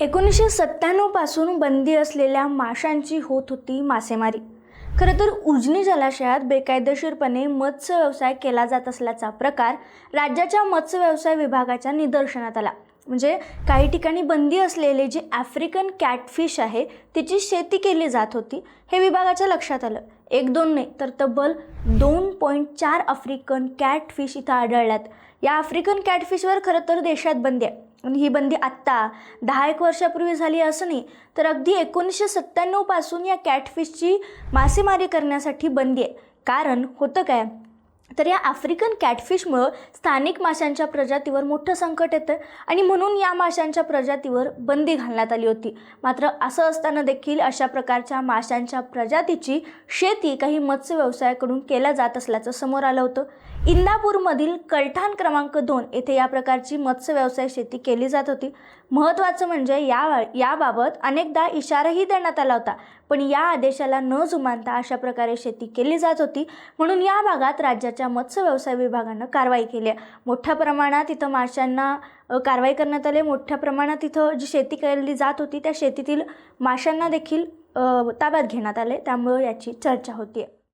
एकोणीसशे सत्त्याण्णवपासून बंदी असलेल्या माशांची होत होती मासेमारी. खरं तर उजनी जलाशयात बेकायदेशीरपणे मत्स्य व्यवसाय केला जात असल्याचा प्रकार राज्याच्या मत्स्य व्यवसाय विभागाच्या निदर्शनात आला. म्हणजे काही ठिकाणी बंदी असलेले जे आफ्रिकन कॅटफिश आहे तिची शेती केली जात होती हे विभागाच्या लक्षात आलं. एक दोन नाही तर तब्बल दोन पॉईंट चार आफ्रिकन कॅटफिश इथं आढळल्यात. या आफ्रिकन कॅटफिशवर खरं तर देशात बंदी आहे. आणि ही बंदी आत्ता दहा एक वर्षापूर्वी झाली असं नाही तर अगदी एकोणीसशे सत्त्याण्णवपासून या कॅटफिशची मासेमारी करण्यासाठी बंदी आहे. कारण होतं काय? तर या आफ्रिकन कॅटफिशमुळं स्थानिक माशांच्या प्रजातीवर मोठं संकट येतं आणि म्हणून या माशांच्या प्रजातीवर बंदी घालण्यात आली होती. मात्र असं असताना देखील अशा प्रकारच्या माशांच्या प्रजातीची शेती काही मत्स्य व्यवसायाकडून केल्या जात असल्याचं समोर आलं होतं. इंदापूरमधील कलठाण क्रमांक दोन येथे या प्रकारची मत्स्य व्यवसाय शेती केली जात होती. महत्त्वाचं म्हणजे या याबाबत अनेकदा इशाराही देण्यात आला होता. पण या आदेशाला न जुमानता अशा प्रकारे शेती केली जात होती. म्हणून या भागात राज्याच्या मत्स्य व्यवसाय विभागानं कारवाई केली आहे. मोठ्या प्रमाणात इथं माशांना कारवाई करण्यात आली. मोठ्या प्रमाणात इथं जी शेती केली जात होती त्या शेतीतील माशांना देखील ताब्यात घेण्यात आले. त्यामुळं याची चर्चा होती